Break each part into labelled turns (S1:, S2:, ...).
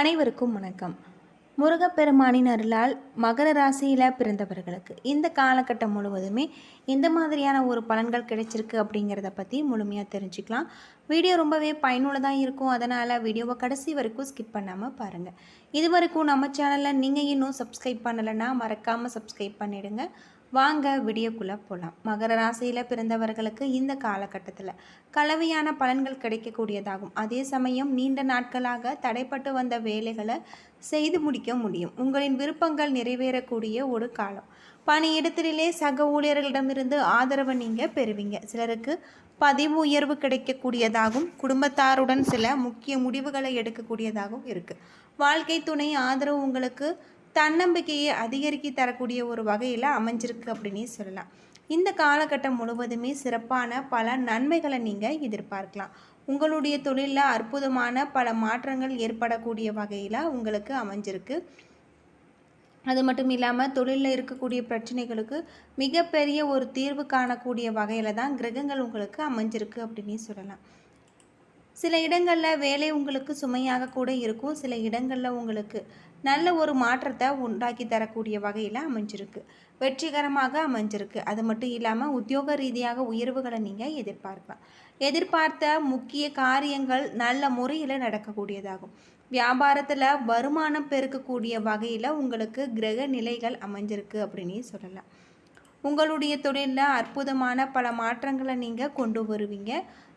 S1: அனைவருக்கும் வணக்கம். முருகப்பெருமானின் அருளால் மகர ராசியில் பிறந்தவர்களுக்கு இந்த காலகட்டம் முழுவதுமே எந்த மாதிரியான ஒரு பலன்கள் கிடைச்சிருக்கு அப்படிங்கிறத பற்றி முழுமையாக தெரிஞ்சுக்கலாம். வீடியோ ரொம்பவே பயனுள்ளதாக இருக்கும். அதனால் வீடியோவை கடைசி வரைக்கும் ஸ்கிப் பண்ணாமல் பாருங்கள் இது வரைக்கும் நம்ம சேனலில் நீங்கள் இன்னும் சப்ஸ்கிரைப் பண்ணலைன்னா மறக்காமல் சப்ஸ்கிரைப் பண்ணிவிடுங்க வாங்க விடியக்குள்ள போகலாம் மகர ராசியில் பிறந்தவர்களுக்கு இந்த காலகட்டத்தில் கலவையான பலன்கள் கிடைக்கக்கூடியதாகும். அதே சமயம் நீண்ட நாட்களாக தடைப்பட்டு வந்த வேலைகளை செய்து முடிக்க முடியும். உங்களின் விருப்பங்கள் நிறைவேறக்கூடிய ஒரு காலம். பணியிடத்திலே சக ஊழியர்களிடமிருந்து ஆதரவை நீங்கள் பெறுவீங்க. சிலருக்கு பதிவு உயர்வு கிடைக்கக்கூடியதாகவும் குடும்பத்தாருடன் சில முக்கிய முடிவுகளை எடுக்கக்கூடியதாகவும் இருக்குது வாழ்க்கை துணை ஆதரவு உங்களுக்கு தன்னம்பிக்கையை அதிகரிக்க தரக்கூடிய ஒரு வகையில் அமைஞ்சிருக்கு அப்படின்னு சொல்லலாம். இந்த காலகட்டம் முழுவதுமே சிறப்பான பல நன்மைகளை நீங்கள் எதிர்பார்க்கலாம். உங்களுடைய தொழிலில் அற்புதமான பல மாற்றங்கள் ஏற்படக்கூடிய வகையில் உங்களுக்கு அமைஞ்சிருக்கு. அது மட்டும் இல்லாமல் தொழிலில் இருக்கக்கூடிய பிரச்சனைகளுக்கு மிகப்பெரிய ஒரு தீர்வு காணக்கூடிய வகையில் தான் கிரகங்கள் உங்களுக்கு அமைஞ்சிருக்கு அப்படின்னு சொல்லலாம். சில இடங்களில் வேலை உங்களுக்கு சுமையாக கூட இருக்கும். சில இடங்களில் உங்களுக்கு நல்ல ஒரு மாற்றத்தை உண்டாக்கி தரக்கூடிய வகையில் அமைஞ்சிருக்கு. வெற்றிகரமாக அமைஞ்சிருக்கு. அது மட்டும் இல்லாமல் உத்தியோக ரீதியாக உயர்வுகளை நீங்கள் எதிர்பார்க்கலாம். எதிர்பார்த்த முக்கிய காரியங்கள் நல்ல முறையில் நடக்கக்கூடியதாகும். வியாபாரத்தில் வருமானம் பெருக்கக்கூடிய வகையில் உங்களுக்கு கிரக நிலைகள் அமைஞ்சிருக்கு அப்படின்னு சொல்லலாம். உங்களுடைய தொழிலில் அற்புதமான பல மாற்றங்களை நீங்கள் கொண்டு வருவீங்க.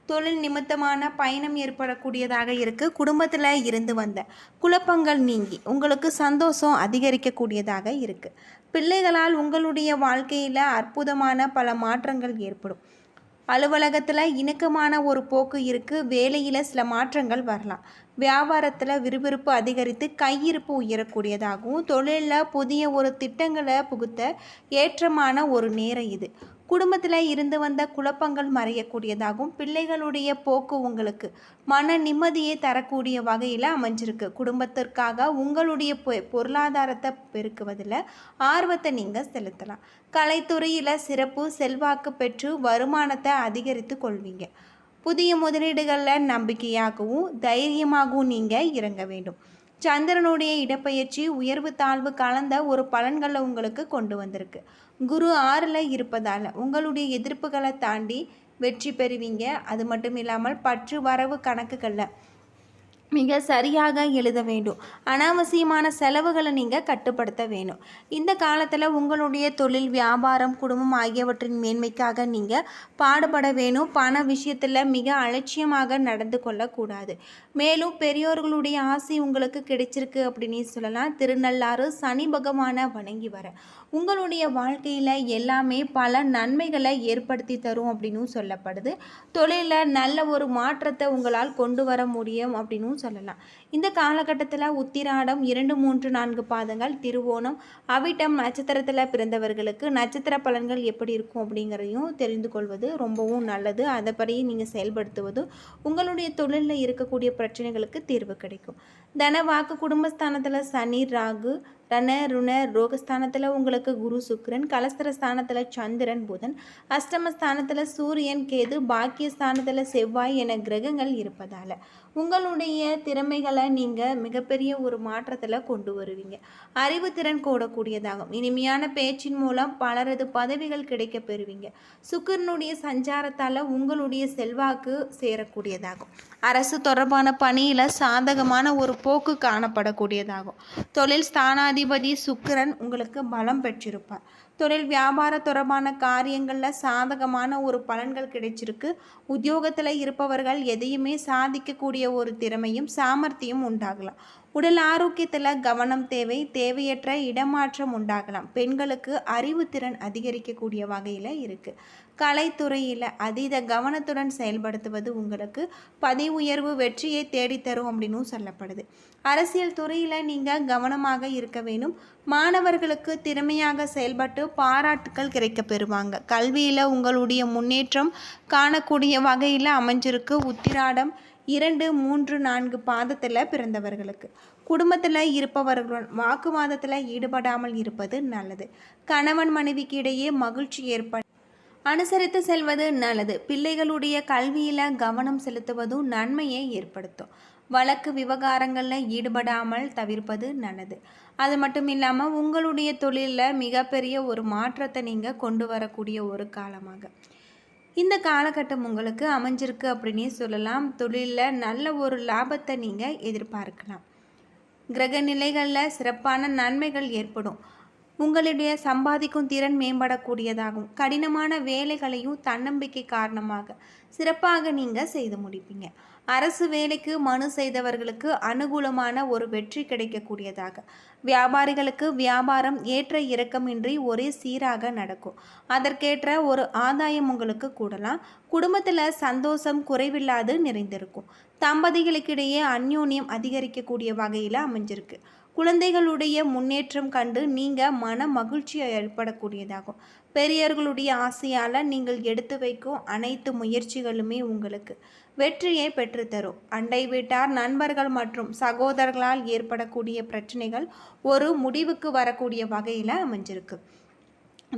S1: தொழில் நிமித்தமான பயணம் ஏற்படக்கூடியதாக இருக்குது குடும்பத்தில் இருந்து வந்த குழப்பங்கள் நீங்கி உங்களுக்கு சந்தோஷம் அதிகரிக்கக்கூடியதாக இருக்குது பிள்ளைகளால் உங்களுடைய வாழ்க்கையில் அற்புதமான பல மாற்றங்கள் ஏற்படும். அலுவலகத்தில் இணக்கமான ஒரு போக்கு இருக்குது வேலையில் சில மாற்றங்கள் வரலாம். வியாபாரத்தில் விறுவிறுப்பு அதிகரித்து கையிருப்பு உயரக்கூடியதாகவும் தொழிலில் புதிய ஒரு திட்டங்களை புகுத்த ஏற்றமான ஒரு நேரம் இது. குடும்பத்தில் இருந்து வந்த குழப்பங்கள் மறையக்கூடியதாகவும் பிள்ளைகளுடைய போக்கு உங்களுக்கு மன நிம்மதியை தரக்கூடிய வகையில் அமைஞ்சிருக்கு. குடும்பத்திற்காக உங்களுடைய பொ பொருளாதாரத்தை பெருக்குவதில் ஆர்வத்தை நீங்கள் செலுத்தலாம். கலைத்துறையில் சிறப்பு செல்வாக்கு பெற்று வருமானத்தை அதிகரித்து கொள்வீங்க. புதிய முதலீடுகளில் நம்பிக்கையாகவும் தைரியமாகவும் நீங்கள் இறங்க வேண்டும். சந்திரனுடைய இடப்பெயர்ச்சி உயர்வு தாழ்வு கலந்த ஒரு பலன்களை உங்களுக்கு கொண்டு வந்திருக்கு. குரு ஆறில் இருப்பதால் உங்களுடைய எதிர்ப்புகளை தாண்டி வெற்றி பெறுவீங்க. அது மட்டும் இல்லாமல் பற்று வரவு கணக்குகளில் மிக சரியாக எழுத வேண்டும். அனாவசியமான செலவுகளை நீங்கள் கட்டுப்படுத்த வேணும் இந்த காலத்தில் உங்களுடைய தொழில் வியாபாரம் குடும்பம் ஆகியவற்றின் மேன்மைக்காக நீங்கள் பாடுபட வேணும் பண விஷயத்தில் மிக அலட்சியமாக நடந்து கொள்ளக்கூடாது. மேலும் பெரியோர்களுடைய ஆசை உங்களுக்கு கிடைச்சிருக்கு அப்படின்னு சொல்லலாம். திருநள்ளாறு சனி பகவானை வணங்கி வர. உங்களுடைய வாழ்க்கையில் எல்லாமே பல நன்மைகளை ஏற்படுத்தி தரும் அப்படின்னு சொல்லப்படுது. தொழிலில் நல்ல ஒரு மாற்றத்தை உங்களால் கொண்டு வர முடியும் அப்படின்னு சொல்லலாம். இந்த காலகட்டத்தில் உத்திராடம் இரண்டு மூன்று நான்கு பாதங்கள் திருவோணம் அவிட்டம் நட்சத்திரத்தில் பிறந்தவர்களுக்கு நட்சத்திர பலன்கள் எப்படி இருக்கும் அப்படிங்கிறதையும் தெரிந்து கொள்வது ரொம்பவும் நல்லது. அதைப்படி நீங்கள் செயல்படுத்துவது உங்களுடைய தொழிலில் இருக்கக்கூடிய பிரச்சனைகளுக்கு தீர்வு கிடைக்கும். தன வாக்கு குடும்பஸ்தானத்தில் சனி ராகு ரண ருண ரோகஸ்தானத்தில் உங்களுக்கு குரு சுக்கரன் கலஸ்தர ஸ்தானத்தில் சந்திரன் புதன் அஷ்டமஸ்தானத்தில் சூரியன் கேது பாக்கியஸ்தானத்தில் செவ்வாய் என கிரகங்கள் இருப்பதால் உங்களுடைய திறமைகளை நீங்கள் மிகப்பெரிய ஒரு மாற்றத்தில் கொண்டு வருவீங்க. அறிவுத்திறன் கூடக்கூடியதாகும். இனிமையான பேச்சின் மூலம் பலரது பதவிகள் கிடைக்க பெறுவீங்க. சுக்கிரனுடைய சஞ்சாரத்தால் உங்களுடைய செல்வாக்கு சேரக்கூடியதாகும். அரசு தொடர்பான பணியில் சாதகமான ஒரு போக்கு காணப்படக்கூடியதாகும். தொழில் ஸ்தானாதிபதி சுக்கிரன் உங்களுக்கு பலம் பெற்றிருப்பார். தொழில் வியாபார தொடர்பான காரியங்களில் சாதகமான ஒரு பலன்கள் கிடைச்சிருக்கு. உத்தியோகத்தில் இருப்பவர்கள் எதையுமே சாதிக்கக்கூடிய ஒரு திறமையும் சாமர்த்தியம் உண்டாகலாம். உடல் ஆரோக்கியத்தில் கவனம் தேவை தேவையற்ற இடமாற்றம் உண்டாகலாம். பெண்களுக்கு அறிவுத்திறன் அதிகரிக்கக்கூடிய வகையில் இருக்குது கலைத்துறையில் அதீத கவனத்துடன் செயல்படுத்துவது உங்களுக்கு பதவி உயர்வு வெற்றியை தேடித்தரும் அப்படின்னு சொல்லப்படுது. அரசியல் துறையில் நீங்கள் கவனமாக இருக்க வேணும். மாணவர்களுக்கு திறமையாக செயல்பட்டு பாராட்டுக்கள் கிடைக்க பெறுவாங்க கல்வியில் உங்களுடைய முன்னேற்றம் காணக்கூடிய வகையில் அமைஞ்சிருக்கு. உத்திராடம் இரண்டு மூன்று நான்கு பாதத்தில் பிறந்தவர்களுக்கு. குடும்பத்தில் இருப்பவர்களுடன் வாக்குவாதத்தில் ஈடுபடாமல் இருப்பது நல்லது. கணவன் மனைவிக்கு இடையே மகிழ்ச்சி ஏற்பட அனுசரித்து செல்வது நல்லது. பிள்ளைகளுடைய கல்வியில் கவனம் செலுத்துவதும் நன்மையை ஏற்படுத்தும். வழக்கு விவகாரங்களில் ஈடுபடாமல் தவிர்ப்பது நல்லது. அது மட்டும் இல்லாமல் உங்களுடைய தொழிலில் மிகப்பெரிய ஒரு மாற்றத்தை நீங்கள் கொண்டு வரக்கூடிய ஒரு காலமாக. இந்த காலகட்டம் உங்களுக்கு அமைஞ்சிருக்கு அப்படின்னே சொல்லலாம். தொழிலில் நல்ல ஒரு லாபத்தை நீங்கள் எதிர்பார்க்கலாம். கிரக நிலைகளில் சிறப்பான நன்மைகள் ஏற்படும். உங்களுடைய சம்பாதிக்கும் திறன் மேம்படக்கூடியதாகும். கடினமான வேலைகளையும் தன்னம்பிக்கை காரணமாக சிறப்பாக நீங்கள் செய்து முடிப்பீங்க. அரசு வேலைக்கு மனு செய்தவர்களுக்கு அனுகூலமான ஒரு வெற்றி கிடைக்கக்கூடியதாக. வியாபாரிகளுக்கு வியாபாரம் ஏற்ற இறக்கமின்றி ஒரே சீராக நடக்கும். அதற்கேற்ற ஒரு ஆதாயம் உங்களுக்கு கூடலாம். குடும்பத்தில் சந்தோஷம் குறைவில்லாது நிறைந்திருக்கும். தம்பதிகளுக்கிடையே அந்யோன்யம் அதிகரிக்கக்கூடிய வகையில் அமைஞ்சிருக்கு. குழந்தைகளுடைய முன்னேற்றம் கண்டு நீங்கள் மன மகிழ்ச்சி ஏற்படக்கூடியதாகும். பெரியவர்களுடைய ஆசையால் நீங்கள் எடுத்து வைக்கும் அனைத்து முயற்சிகளுமே உங்களுக்கு வெற்றியை பெற்றுத்தரும். அண்டை வீட்டார் நண்பர்கள் மற்றும் சகோதரர்களால் ஏற்படக்கூடிய பிரச்சனைகள் ஒரு முடிவுக்கு வரக்கூடிய வகையில் அமைஞ்சிருக்கு.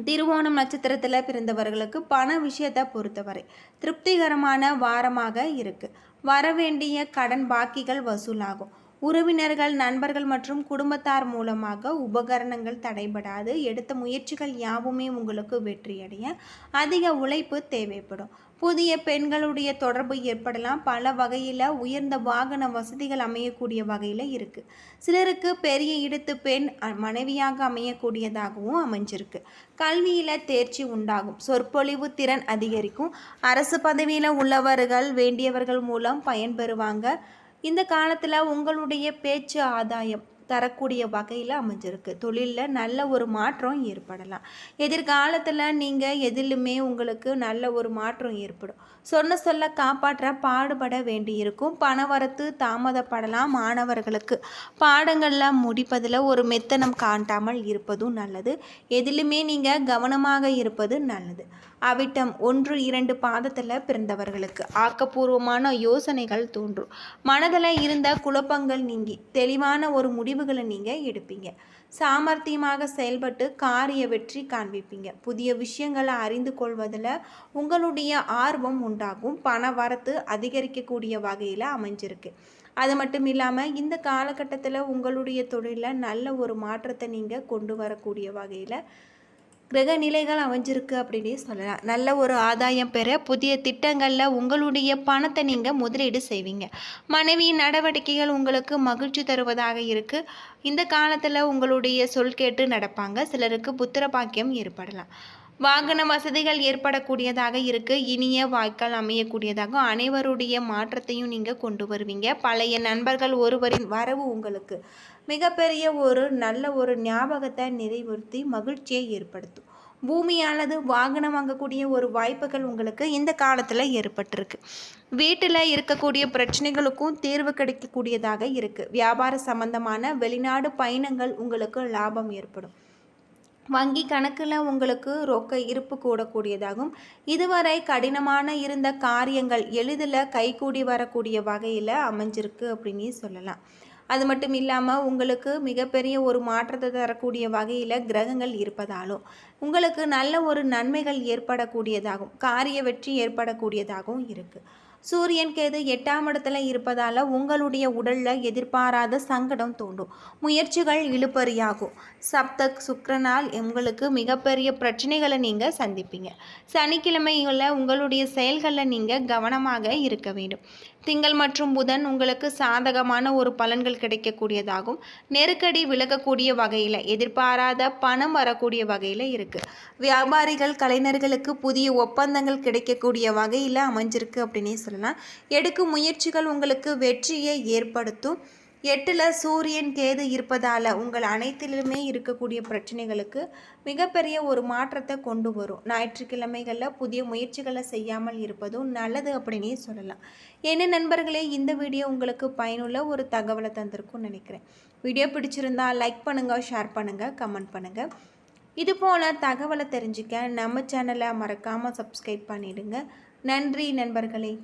S1: திருவோணம் நட்சத்திரத்தில் பிறந்தவர்களுக்கு பண விஷயத்தை பொறுத்தவரை திருப்திகரமான வாரமாக இருக்குது வரவேண்டிய கடன் பாக்கிகள் வசூலாகும். உறவினர்கள் நண்பர்கள் மற்றும் குடும்பத்தார் மூலமாக உபகரணங்கள் தடைபடாது. எடுத்த முயற்சிகள் யாவுமே உங்களுக்கு வெற்றியடைய அதிக உழைப்பு தேவைப்படும். புதிய பெண்களுடைய தொடர்பு ஏற்படலாம். பல வகையில் உயர்ந்த வாகன வசதிகள் அமையக்கூடிய வகையில் இருக்குது சிலருக்கு பெரிய இடத்து பெண் மனைவியாக அமையக்கூடியதாகவும் அமைஞ்சிருக்கு. கல்வியில் தேர்ச்சி உண்டாகும். சொற்பொழிவு திறன் அதிகரிக்கும். அரசு பதவியில் உள்ளவர்கள் வேண்டியவர்கள் மூலம் பயன்பெறுவாங்க. இந்த காலத்தில் உங்களுடைய பேச்சு ஆதாயம் தரக்கூடிய வகையில் அமைஞ்சிருக்கு. தொழிலில் நல்ல ஒரு மாற்றம் ஏற்படலாம். எதிர்காலத்தில் நீங்கள் எதிலுமே உங்களுக்கு நல்ல ஒரு மாற்றம் ஏற்படும். சொன்ன சொல்ல காப்பாற்ற பாடுபட வேண்டியிருக்கும். பணவரத்து தாமதப்படலாம் மாணவர்களுக்கு. பாடங்களில் முடிப்பதில் ஒரு மெத்தனம் காட்டாமல் இருப்பதும் நல்லது. எதிலுமே நீங்கள் கவனமாக இருப்பது நல்லது. அவிட்டம் ஒன்று இரண்டு பாதத்தில் பிறந்தவர்களுக்கு. ஆக்கப்பூர்வமான யோசனைகள் தோன்றும். மனதில் இருந்த குழப்பங்கள் நீங்கி தெளிவான ஒரு முடிவுகளை நீங்கள் எடுப்பீங்க. சாமர்த்தியமாக செயல்பட்டு காரிய வெற்றி காண்பிப்பீங்க. புதிய விஷயங்களை அறிந்து கொள்வதில் உங்களுடைய ஆர்வம் உண்டாகும். பண வரத்து அதிகரிக்கக்கூடிய வகையில் அமைஞ்சிருக்கு. அது மட்டும் இல்லாமல் இந்த காலகட்டத்தில் உங்களுடைய தொழிலில் நல்ல ஒரு மாற்றத்தை நீங்கள் கொண்டு வரக்கூடிய வகையில் கிரக நிலைகள் அமைஞ்சிருக்கு அப்படின்னு சொல்லலாம். நல்ல ஒரு ஆதாயம் பெற புதிய திட்டங்களில் உங்களுடைய பணத்தை நீங்கள் முதலீடு செய்வீங்க. மனைவியின் நடவடிக்கைகள் உங்களுக்கு மகிழ்ச்சி தருவதாக இருக்குது இந்த காலத்தில் உங்களுடைய சொல் கேட்டு நடப்பாங்க. சிலருக்கு புத்திர பாக்கியம் ஏற்படலாம். வாகன வசதிகள் ஏற்படக்கூடியதாக இருக்குது இனிய வாய்க்கால் அமையக்கூடியதாக அனைவருடைய மாற்றத்தையும் நீங்கள் கொண்டு வருவீங்க. பழைய நண்பர்கள் ஒருவரின் வரவு உங்களுக்கு மிகப்பெரிய ஒரு நல்ல ஒரு ஞாபகத்தை நிறைவுறுத்தி மகிழ்ச்சியை ஏற்படுத்தும். பூமியானது வாகனம் வாங்கக்கூடிய ஒரு வாய்ப்புகள் உங்களுக்கு இந்த காலத்தில் ஏற்பட்டிருக்கு. வீட்டில் இருக்கக்கூடிய பிரச்சனைகளுக்கும் தீர்வு கிடைக்கக்கூடியதாக இருக்குது வியாபார சம்பந்தமான வெளிநாடு பயணங்கள் உங்களுக்கு லாபம் ஏற்படும். வங்கி கணக்கில் உங்களுக்கு ரொக்க இருப்பு கூடக்கூடியதாகும். இதுவரை கடினமான இருந்த காரியங்கள் எளிதில் கைகூடி வரக்கூடிய வகையில் அமைஞ்சிருக்கு அப்படின்னு சொல்லலாம். அது மட்டும் இல்லாமல் உங்களுக்கு மிகப்பெரிய ஒரு மாற்றத்தை தரக்கூடிய வகையில் கிரகங்கள் இருப்பதாலும் உங்களுக்கு நல்ல ஒரு நன்மைகள் ஏற்படக்கூடியதாகும். காரிய வெற்றி ஏற்படக்கூடியதாகவும் இருக்குது சூரியன் கேது எட்டாம் இடத்துல இருப்பதால் உங்களுடைய உடலில் எதிர்பாராத சங்கடம் தோண்டும். முயற்சிகள் இழுப்பறியாகும் சப்த சுக்கரனால் உங்களுக்கு மிகப்பெரிய பிரச்சனைகளை நீங்கள் சந்திப்பீங்க. சனிக்கிழமைகளில் உங்களுடைய செயல்களில் நீங்கள் கவனமாக இருக்க வேண்டும். திங்கள் மற்றும் புதன் உங்களுக்கு சாதகமான ஒரு பலன்கள் கிடைக்கக்கூடியதாகும். நெருக்கடி விலகக்கூடிய வகையில் எதிர்பாராத பணம் வரக்கூடிய வகையில் இருக்குது வியாபாரிகள் கலைஞர்களுக்கு புதிய ஒப்பந்தங்கள் கிடைக்கக்கூடிய வகையில் அமைஞ்சிருக்கு அப்படின்னு சொல்லலாம் எடுக்கும் முயற்சிகள் உங்களுக்கு வெற்றியை ஏற்படுத்தும். எட்டில் சூரியன் கேது இருப்பதால் உங்கள் அனைத்திலுமே இருக்கக்கூடிய பிரச்சனைகளுக்கு மிகப்பெரிய ஒரு மாற்றத்தை கொண்டு வரும். ஞாயிற்றுக்கிழமைகளில் புதிய முயற்சிகளை செய்யாமல் இருப்பதும் நல்லது அப்படின்னே சொல்லலாம். என்ன நண்பர்களே இந்த வீடியோ உங்களுக்கு பயனுள்ள ஒரு தகவலை தந்திருக்கும்னு நினைக்கிறேன். வீடியோ பிடிச்சிருந்தா லைக் பண்ணுங்கள் ஷேர் பண்ணுங்கள் கமெண்ட் பண்ணுங்கள் இது போல் தகவலை தெரிஞ்சுக்க நம்ம சேனலை மறக்காமல் சப்ஸ்கிரைப் பண்ணிவிடுங்க நன்றி நண்பர்களே.